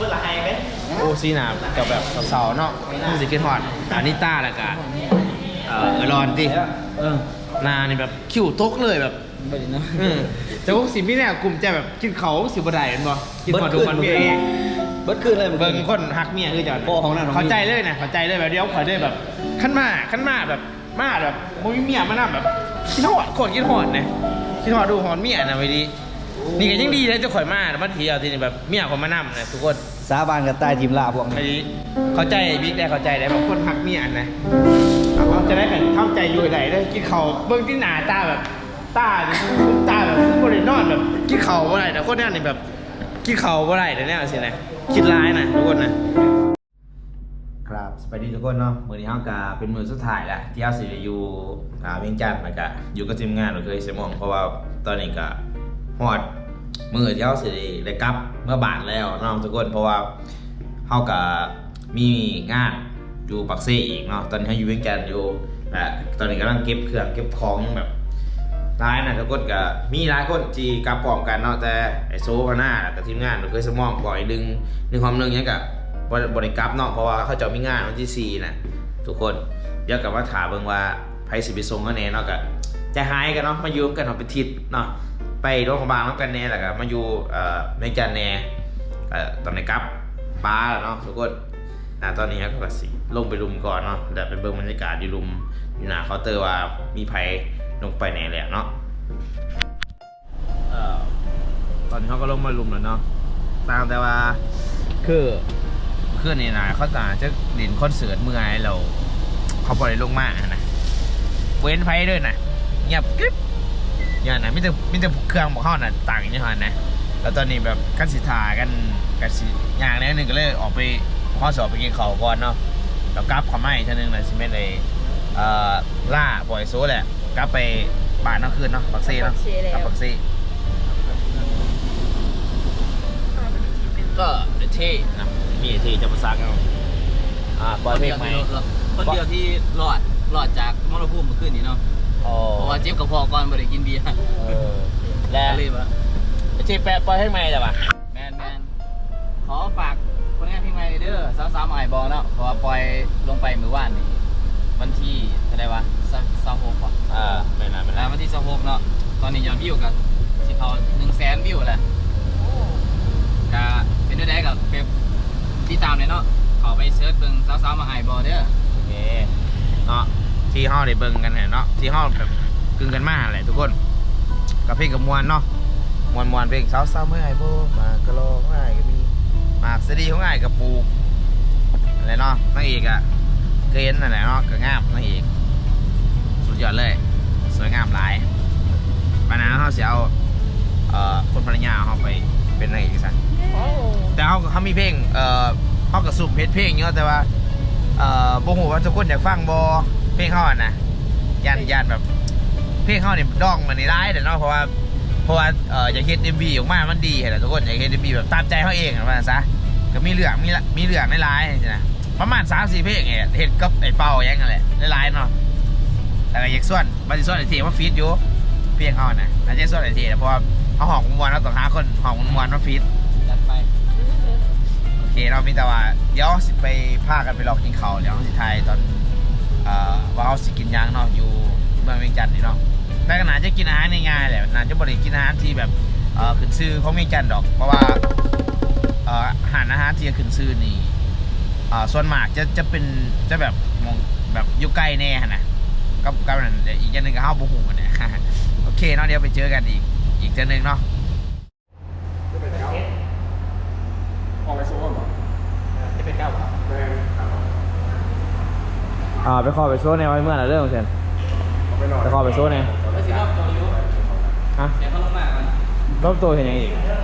เวลาไฮไหมโอ้ซีหนากับแบบสาวๆเนาะมันสิขึ้นฮอดอานิต้าแล้วก็เอ่อเออรอนติเออหนานี่แบบคิวตกเลยแบบบ่ได้เนาะอืมแต่ว่าสิมีเนี่ยกลุ่มจะแบบกินเขาสิบ่ได้แม่นบ่กินฮอดทุกวันเมียเองเบิดคืนเลยมึงเบิ่งคนฮักเมียคือจะโอ้ของนั่นของนี่เข้าใจเลยนะเข้าใจเลยแบบเดียวขอได้แบบขั้นมาขั้นมาแบบมาแบบบ่มีเมียมานํแบบคิดฮอดคนคิดฮอดนะคิดฮอดดูฮอดเมียนะไว้ดี นี่ก็ยังดีเลยเจะข่อยมาแต่บางทีเอาทีนี่แบบเมียข่อยมานํนะทุกคนสาบานกับตายทีมลาพวกไอ้นี้เข้าใจบิ๊กได้เข้าใจได้บางคนฮักเมียนะเอาจะได้แบบเข้าใจอยู่ไหนได้กินเขาวเบิ่งที่หน้าตาแบบตานี่ตาแบบบ่ได้นอนแบบกินเขาวบ่ได้แต่คนนั้นนี่แบบกินเขาวบ่ได้เดี๋ยวนี้เอาสินะคิดร้ายนะทุกคนนะ ครับสวัสดีทุกคนเนาะมือนี้เฮากาเป็นมือสุดท้ายแล้วที่เฮาสิได้อยู่อ่าเวียงจันทน์แล้วก็อยู่กับทีมงานเราเคยเสยหมองเพราะว่าตอนนี้ก็ ฮอดมือที่เฮาสิได้กลับเมื่อบานแล้วเนาะทุกคนเพราะว่าเฮาก็มีงานอยู่ปักเซอีกเนาะตอนนี้เฮาอยู่เวียงจันทน์อยู่และตอนนี้กำลังเก็บเครื่องเก็บของยังแบบหลายนะทุกคนก็มีหลายคนที่กลับพร้อมกันเนาะแต่ไอโซพาหน้าแล้วกับทีมงานเราเคยสมองปล่อยดึงดึงความนึงยังกับบริบริกรับเนาะเพราะว่าเขาจะมีงานวันที่4นะทุกคนเดี๋ยวกับว่าถามเบิ่งว่าไผสิไปส่งกันแน่เนาะก็ใจะหายกันเนาะมาอยู่กันเนาะเป็นทิศเนาะ ไปโรงพยาบาลน้ำกันแน่แหล้วก็มาอยู่เอ่อในจันแน่ตอนนี้กลับป้าแล้วเนาะทุกคนนะตอนนี้ก็สิลงไปรุมก่อนเนาะเดี๋ยวไปเบิ่งบรรยากาศอยู่รุมอยู่หน้าเคาน์เตอร์ว่ามีไผลงไปแน่แล้วเนาะตอนนี้เขาก็ลงมารุมแล้วเนาะตามแต่ว่าคือเพื่อนนี่นะเขาตาจะดินคอนเสิร์ตเมื่อไงเราเขาปล่อยลงมานะเว้นไฟด้วยนะเงียบกริบ ย่างนะมิแต่มิแต่เครื่องบอกเข้าน่ะต่างอย่างนี้ฮะนะแล้วตอนนี้แบบกันสิทากันกันสิอย่างนี้หนึ่งก็เลยออกไปข้อสอบไปกินข้าวก่อนเนาะแล้วกลับเขาไม่ท่านึงนะสิเมนเลยเอ่อล่าปล่อยโซ่แหละกลับไปบ้านเนาะคืนเนาะปักซี่เนาะกลับปักซี่ก็เท่นะมีเท่จะมาซักเอาอ่าปล่อยเพลงใหม่คนเดียวที่รอดรอดจากมรภูมิเมื่อคืนนี้เนาะ อ๋อเพราะว่าเจ็บกระเพาะก่อนไม่ได้กินเบียร์เออแล้วก็เลยว่าเท่แปะปล่อยเพลงใหม่จ้ะป่ะแมนแมนขอฝากผลงานเพลงใหม่เด้อสาวสาวๆไอ้บอลเนาะเพราะว่าปล่อยลงไปเมื่อวานนี้วันที่เท่าไหร่วะสามหกว่ะอ่าไม่นานไม่แล้นานววันที่สามหกเนาะตอนนี้ยอดวิวกันสิเขาหนึ่งแสนวิวแหละก็เป็นด้วยได้กับเป็นที่ตามเลยเนาะเขาไปเซิร์ชเบิ่งสาวสาวๆมาไอ้บอลเด้อโอเคเนาะ ที่ห้องได้เบิ่งกันเนาะที่ห้องแบบกึ่งกันมาแหละทุกคนกับเพลงกับมวลเนาะมวลมวลเพลงสาวสาวเมื่อไงโบมากระโลง่ายก็มีมากสดีของง่ายกับปูอะไรเนาะนางเอกอะเคยเห็นนั่นเนาะก็งามนางเอกสุดยอดเลย สวยงามหลายปัญหาเขาเสียเอาเอ่อคนภรรยาเขาไปเป็นนางเอกซะแต่เขาเขามีเพลงเอ่อเขากับสุมเพชรเพลงเยอะแต่ว่าเอ่อบ่ฮู้ว่าทุกคนอยากฟังบ่เพ ลงเขาอะนะยันยันแบบเพลงเขาเนี่ยดองมันนี่ร้ายแต่เนาะเพราะว่าเพราะว่าเอ่ออยากเฮ็ด MV ออกมามันดีแหละทุกคนอยากเฮ็ด MV แบบตามใจเขาเองอะว่าซะก็มีเรื่องมีละมีเรื่องหลายๆนะประมาณ3-4เพลงเนี่ยเฮ็ดกับไอ้เป้าอย่างนั้นแหละหลายๆเนาะแล้วก็อยากส่วนบัดสิส่วนไอ้เทมาฟีดอยู่เพลงเขาอะนะอาจจะส่วนไอ้เทนะเพราะว่าเขาห้องมวนเราต้องหาคนห้องมวนมาฟีดจัดไปโอเคเรามีแต่ว่าเดี๋ยวสิไปพากันไปลองกินเขาวเดี๋ยวสิไทายตอนเอ่อ ว่าเขาสิกินหยังเนาะอยู่เมืองเวียงจันทน์นี่เนาะแต่ก็น่าจะกินอาหารง่ายๆแหละน่าจะบริกินอาหารที่แบบเอ่อขึ้นชื่อของเวียงจันทน์ดอก เพราะว่าเอ่ออาหารอาหารที่จะขึ้นชื่อนี่เอ่อส่วนมากจะจะเป็นจะแบบมองแบบอยู่ใกล้แน่หั่นนะกับกับนั่นเดี๋ยวอีกอย่างหนึงก็เฮาบ่ฮู้กันเนี่ยโอเคเนาะเดี๋ยวไปเจอกันอีกอีกเจอหนึงเนาะจะเป็นเก้าเหรอ อ่าไปขอไปโซ่ในไว้เมื่อไหร่เรื่องเช่นไปขอไปโซ่ในแล้วสิรอบตัวอยู่ฮะเดี๋ยวเขาลงมากันรอบตัวเห็นยังอีกเดี๋ยว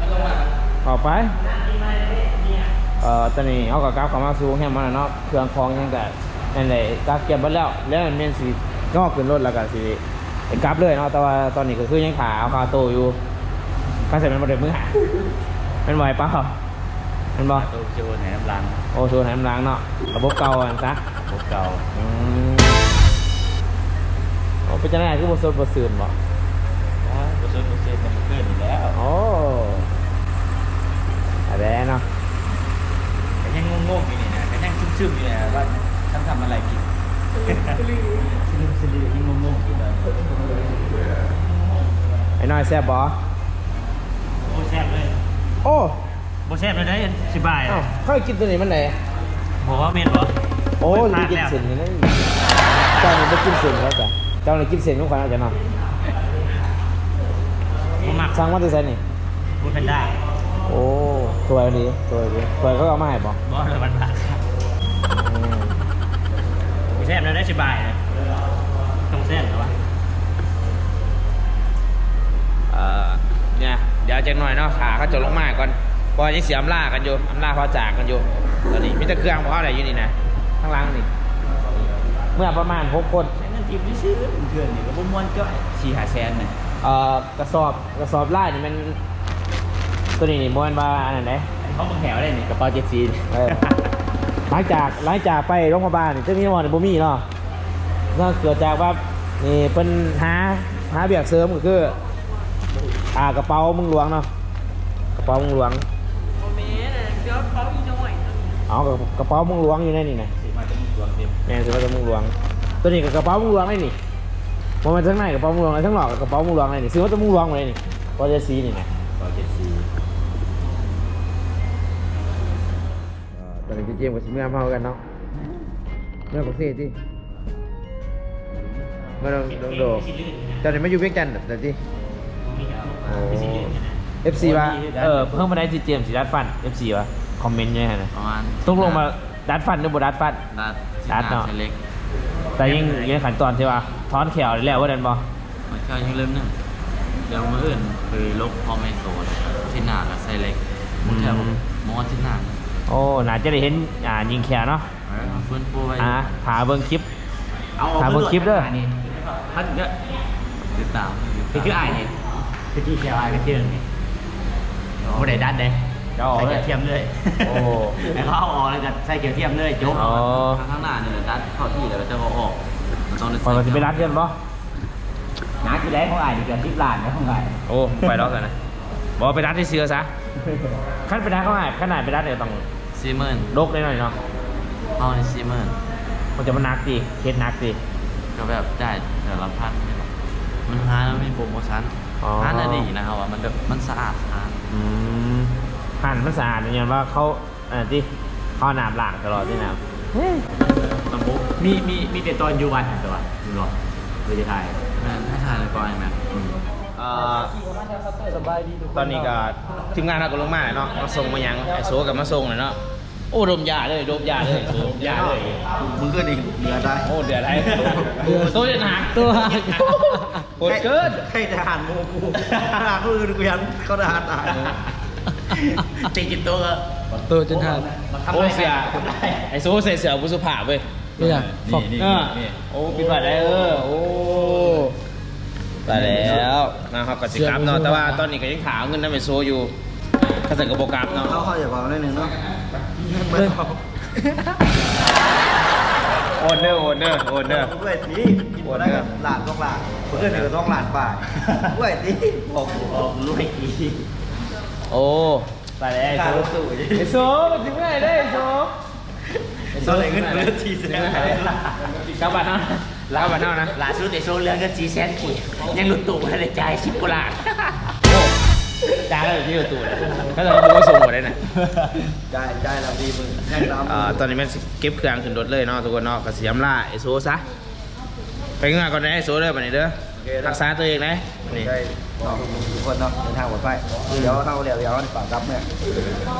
มันลงมากันออกไปเอ่อตอนนี้เอากับกราฟเข้ามาสู่แฮมมันแล้วเนาะเครื่องคองยังแต่นั่นแหละกราฟเก็บไว้แล้วแล้วมันเป็นสีงอกขึ้นรถแล้วก็สีไอ้กราฟเลยเนาะแต่ว่าตอนนี้ก็คือยังขาเอาคาโตวอยู่ก็ใส่มันบริเวณมือหาเป็นไหวเปล่า มันบ่กตัวโชว์แถมลังโอโชว์แหมลังเนาะระบบเก่าอันซะระบบเก่าอืมโอ้เป็นจังไงคือบทสวดบทสื่นบอบทสวดบทสื่นมันเกินแล้วโอ้อะไรเนาะแต่ยังงงๆอยู่นี่นะกัยังซึมๆอยู่เนะว่าฉันทำอะไรผิดสลีสลียังงงๆอยู่เลยไอ้น้อยแซ่บบ่โอ้แซ่บเลยโอ้ โบแซ่บเลยได้สิบายเอ้าเข้ากินตัวนี้มันไหนบอกว่าเมนบอโอ้โอ้ยยพลาดกินแล้วเส้นนี่นะเจ้านี่ไม่กินเส้นแล้วจ้ะเจ้านี่กินเส้นทุกคนอาจจะเนาะผมหมักสั่งมาตัวไซนี่พูดเป็นได้ โอ้สวยดีสวยดีสวยเขาเอามาให้บ่บอสเลยวันพลาดอืมโบแซ่บเลยได้สิบายเลยต้องแซ่บเหรอวะเอ่อเนี่ยเดี๋ยวจังหน่อยเนาะขาเขาจะลงมาก่อน เพอยังเสียอำลากันอยู่อำลาพอจากกันอยู่ตอนนี้มีแต่เครื่องเพราะอะไรอยู่นี่นะข้างหล่างนี่ เมื่อประมาณหกคนใช้เงินทีมที่ซื้อเถื่อนนี่ก็บ่ม่วนก็สี่หาแสนเนี่ยเอ่อกระสอบกระสอบล่านี่มันตัวนี้นี่มวนว่าอันนั้นไหนเขาบังแถวได้นี่กระเป๋าเจ็ดซีนเออหลังจากหลังจากไปโรงพยาบาลนี่เจ้ามีมอนบ่มีเนาะก็เกิดจากว่านี่เป็นหาหาเบียกเสริมก็คือ อ่ากระเป๋ามึงหลวงเนาะกระเป๋ามึงหลวง เอากระกระเป๋ามึงหลวงอยู่ในนี่นะสีมาจะมีดวงเต็มแม่นสิว่าจะมึงหลวง ตัวนี้กับกระเป๋ามึงหลวงเลยนี่มันมาทั้งในกระเป๋ามึงหลวงเลยทั้งหลอกกับกระเป๋ามึงหลวงเลยนี่ซื้อว่าจะมึงหลวงเลยนี่พอจะซีนี่นะกระเป๋าเจ็ดซีนตอนนี้เจมส์กับชิเมื่อเมากันเนาะเมื่อกับเซ่ที่เมื่อลองลองดูตอนนี้มาอยู่เวียงจันทร์แต่ที่ FC ว่าเออเพิ่งมาได้ที่เจมส์สิดัดฟัน FC ว่า คอมเมนต์เนี่ยนะประมาณต้องลงมาดัดฟันหรือบ่ดัดฟัน ดัดดัดเนาะ เล็กแต่ยังอยังขั้นตอนที่ว่าถอนแขวได้แล้วว่าดันบ่มันก็ยังเริ่มหนึงเดี๋ยวมืออื่นคือลบพอไม่โซนที่หน้ากับไซเล็กมันแค่มอที่หน้าโอ้น่าจะได้เห็นอ่ายิงแขวเนาะเออฟื้นฟูไว้อ่าหาเบิ่งคลิปเอาถามเบิ่งคลิปเด้อนี่ท่านเนี่ยติดตามคือคืออายนี่คือที่แค่อายกันเที่ยงนี่บ่ได้ดัดเด้ จะออกใส่เลเกียยร์เทียมเลยโอ้ ไอ้เขาเอาออกแล้วก็ใส่เกียร์เทียมเลยจบอ๋อข้างหน้าเนี่ยดัดเข้าที่แล้วก็จะเอาออกมันต้องได้พอจะไปรัดเงินบ่หนักอยู่แล้วของอายนี่เกือบ10ล้านแล้วของอายโอ้ไปรอกกันนะบอกว่าไปรัดที่เสือซะขั้นไปรัดเขาให้ขนาดไปรัดเนี่ยต้องซีเมอร์ลกได้หน่อยเนาะเอาในซีเมอร์มันจะมันหนักดีเคสหนักดี ก็แบบได้แต่ละพันนี่หรอกมันหาแล้วมีโปรโมชั่นอ๋อ หาได้ดีนะครับว่ามันแบบมันสะอาดสะอาดอืม หั่นมันสะอาดอย่างว่าเขาอ่าที่เขาน้ำล้างตลอดที่น้ำระบบมีมีมีแต่ตอนอยู่วันตัวอยู่หรอเวทีไทยแม่นถ้าทานก่อนไหมเอ่อตอนนี้ก็ทีมงานเราก็ลงมาแล้วเนาะมาส่งมายังไอโซกับมาส่งเลยเนาะโอ้ดมยาเลยดมยาเลยโซดมยาเลยมึงก็ดิ่งเหนือได้โอ้เดือดไรโซจะหนักตัวโหดเกินให้ทหารโมกูทหารผู้อื่นกูยันเขาทหารตาย ติดกินตัวก็ตัวจนหักโอ้เสียไอโซใส่เสือบุสุภาพเว้ยนี่นี่นี่เออโอ้ปิดบัตรได้เออโอ้ตายแล้วนะครับกับสิกรรมเนาะแต่ว่าตอนนี้ก็ยังขาวเงินน้ำไอโซอยู่ถ้าใส่กระโปรงกราฟเนาะเขาเขาอย่าบอกนิดนึงเนาะโอนเนอร์โอนเนอร์โอนเนอร์เว้ยทีโอ้ได้กับหลานต้องหลานเพื่อนเดือต้องหลานป่าเว้ยทีบอกบอกรวยที โอ้ตายแล้วไอการโซรถตู้ไอโซมันถึงไงได้ไอโซโซ่เลยเงินเลือดทีแสนเก้าบาทเนาะเก้าบาทเนาะนะล่าสุดไอโซ่เรื่องก็จีแสนขียังหลุดตู้ให้ได้จ่ายสิบกว่าล้านโอ้จ้าแล้วที่ประตูเลยถ้าเราดูว่าสูงกว่าได้น่ะจ่ายจ่ายเราดีมึงยังตามอ่าตอนนี้มันเก็บเครื่องขึ้นรถเลยเนาะทุกคนเนาะกระเสียมล่าไอโซซะไปงานก่อนนะไอโซเด้อไปไหนเด้อรักษาตัวเองนะนี่ ได้บอกทุกคนเนาะเดินทางปลอดภัยเดี๋ยวเข้าเดี๋ยวเดี๋ยวฝากกลับเนี่ย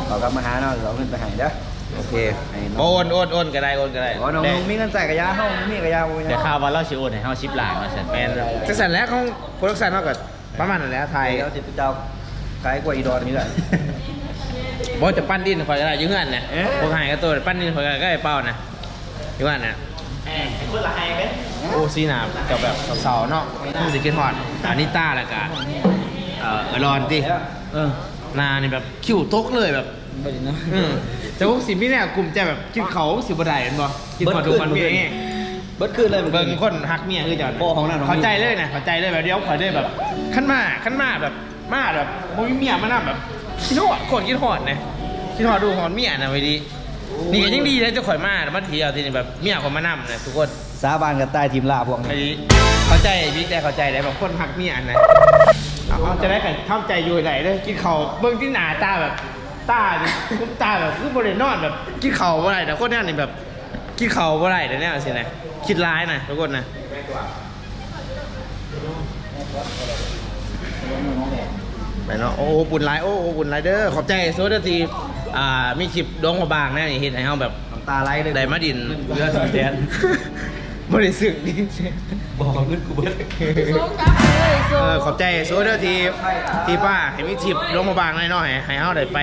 ฝากกลับมาหาเนาะเดี๋ยวเอาเงินไปให้เด้อโอเคโอนโอนโอนก็ได้โอนก็ได้อ๋อน้องลุงมีเงินใส่กระยาห้องมีกระยาบุญเดี๋ยวข่าวว่าเราชิโอนให้เฮาชิปหลานมาเสร็จแมนจักสันแล้วของโปรดักชันเนาะก็ประมาณนั้นแหละไทยเดี๋ยวจิตเจ้าขายกว่าอีดอนนี่แหละบอกจะปั้นดินคอยก็ได้อยืงเงินนะเอ๊ะ พวกหายก็ตัวปั้นดินคอยก็ได้เป้านะอยืงเงินนะแหม คนละไห้ไหมโอ้ซีหนากับแบบเสาๆเนาะมันสิคิดฮอดอานิต้าแล้วก็เอ่อเออรอนติเออหนานี่แบบคิ้วตกเลยแบบไปดินะอืมแต่พวกสิพี่เนี่ยกลุ่มจะแบบกินเขาสิบดายเห็นบ่กินพอดูมันเมียเองเบิดขึ้นเลยเบิ่งคนฮักเมียคือจะโอ้ของนั่นของนี่เข้าใจเลยนะเข้าใจเลยแบบเดี๋ยวขอยได้แบบขั้นมาขั้นมาแบบมาแบบบ่มีเมียมานํแบบคิดฮอดคนคิดฮอดนะคิดฮอดดูฮอดเมียนะไว้ดี นี่ก็ยังดีเลยจะข่อยมามาเที่ยวที่นี่แบบเมียข่อยมานํนะทุกคนสาบานกับใต้ทีมลาพวกไอ้นี้เข้าใจพี่แต่เข้าใจได้แบบคนฮักเมียนะเอาเอาจะได้กันทำใจอยู่ไหนเลยกินเขาวเบิ่งที่หนาตาแบบตาดิผมตาแบบคือบริโนอนแบบกินเขาวบ่ได้แต่คนเนี้นี่แบบกินเขาวบ่ได้แต่เนี้ยสินะคิดร้ายนะทุกคนนะ ไปเนาะโอ้โหบุญไรโอ้โหบุญไรเด้อขอบใจโซดาทีอ่ามีคลิปดองมาบางแน่นี่เห็นให้เฮาแบบน้ำตาไหลเลยได้มาดินเรือสีแดงบริสุทธิ์ดีบอกเงินกูเบิดส้มจับเลยส้เอมอขอบใจโซเดอร์ทีที่ป้าให้มีทิปลงมาบางหน่อยๆให้เฮาได้ไป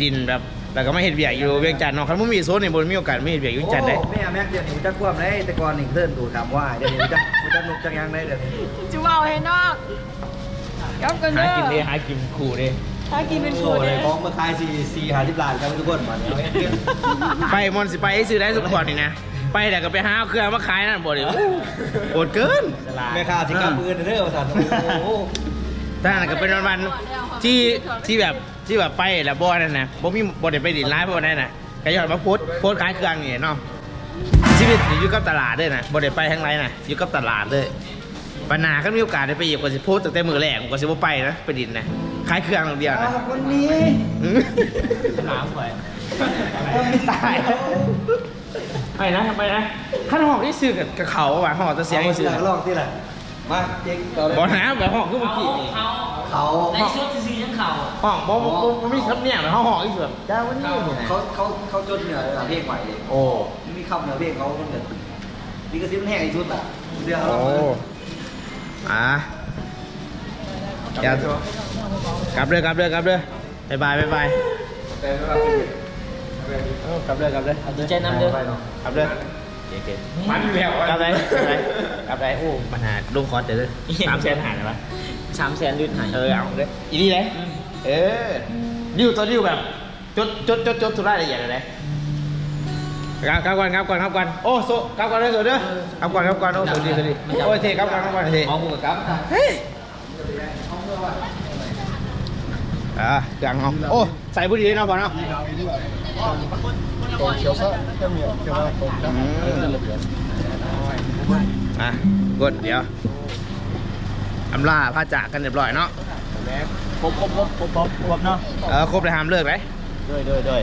ดินแบบแล้วก็ไม่เห็นเบียกอยู่เวียงจันทน์เนาะคันบ่มีโซนนี่บ่มีโอกาสไม่เห็นเบียกอยู่เวียงจันทน์ได้โอ้แม่แม็กเดี๋ยวนี้จักความได้แต่ก่อนนี่เพิ่นดูถามว่าเดี๋ยวนี้จักจักนุกจักยังได้เดี๋ยวนี้จะเอาให้นอก ยับกันหาเด้อกินเด้หากินคู่เด้ถ้ากินเป็นโชคู่ว์เลเด้ยของมาขายสี่สี่หาสิบล้านกันทุกคนมาเนี่ยไปมอนสิไปให้ซื้อได้ทุกคนนี่นะ ไปแต่ก็ไปหาเครื่องมาขายนั่นบ่ดิโอดเกินแม่ค้าสิกลับมือเด้อว่าซั่นโอ้โหแต่นั่นก็เป็นวันๆที่ที่แบบที่แบบไปแล้วบ่นั่นนะบ่มีบ่ได้ไปดินร้ายบ่ได้น่ะก็ยอดมาโพสต์โพสต์ขายเครื่องนี่เนาะชีวิตนี่อยู่กับตลาดเด้อนะบ่ได้ไปทางไรน่ะอยู่กับตลาดเด้อ ปัญหาคันมีโอกาสได้ไปเหยียบก็สิโพสต์ตั้งแต่มื้อแรกก็สิบ่ไปนะไปดินนะขายเครื่องอย่างเดียวนะคนนี้อืมน้ำไปไม่ตายไปนะไปนะขั้นหอกที่ซื้อกับกับเขาว่ะหอกจะเสียงให้ให้ซื้ซื้ออลองที่ละมาเจ๊งเราเลยบอนะแบบหอกคือเมื่อกี้นี่เขาเขาในชุดซีทั้งเขาหอกบอบอบมีครับเนี่ยแบบหอกอีกแบบจ้าวันนี้นี่นะเขาเขาเขาจดเหนือเพลงใหม่เลยโอ้มีคำเหนือเพลงเขาคนเดียวนี่ก็ซิมนแห้งอีกชุดอะเดี๋ยวโอ้เรา อะอย่ากลับเลยกลับเลยกลับเลยบายบายบายบายเออกลับเลยกลับเลยดีใจน้ำเด้อกลับเลยมันแล้วกลับเลยกลับเลยกลับเลยโอ้ปัญหาลงคอร์สเดี๋ยวเลยสามแสนหายเลยวะสามแสนดืดหายเออเอาเลยอีนี่เลยเออดิวตัวดิวแบบจดจดจดจดสุดรายละเอียดเลย ครับครับก่อนครับก่อนครับก่อนโอ้โซครับก่อนเลยโซเด้อครับก่อนครับก่อนโอ้สวัสดีสวัสดีโอ้ยเทครับก่อนครับก่อนเทมองกูกับกับเฮ้ยอ่าเสียงเอาโอ้ใส่บุหรี่เนาะพอเนาะอืมอะกดเดี๋ยวอำลาพระจากกันเรียบร้อยเนาะครบครบครบครบครบครบเนาะเออครบเลยห้ามเลิกเลยด้วยด้วยด้วย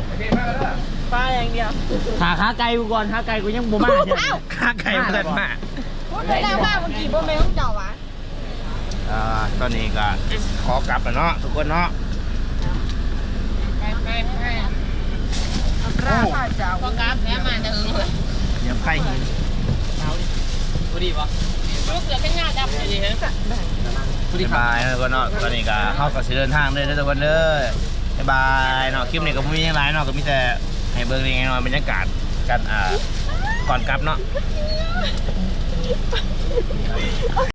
ปลาอย่างเดียวขาขาไกลกูก่อนขาไกลกูยังบ่มาใช่ไหมค่าไก่เพิ่นมากพูดไปแล้วว่าเมื่อกี้บ่แม่ของเจ้าวะอ่าตอนนี้ก็ขอกลับแล้วเนาะทุกคนเนาะไปไปไปเอาปลาข้าเจ้าก็กราบแม่มาจะหึงเลยเดี๋ยวไข่หินพอดีปะลูกเหลือเป็นงาดำเลยบ๊ายบายนะทุกคนเนาะตอนนี้ก็เข้ากับสิเดินทางเลยนะทุกคนเด้อบ๊ายบายเนาะคลิปนี้ก็ไม่มีอย่างไรเนาะก็มีแต่ ให้เบิ้งนี่ไงนาะบรรยากาศกันอ่าก่อนกลับเนาะ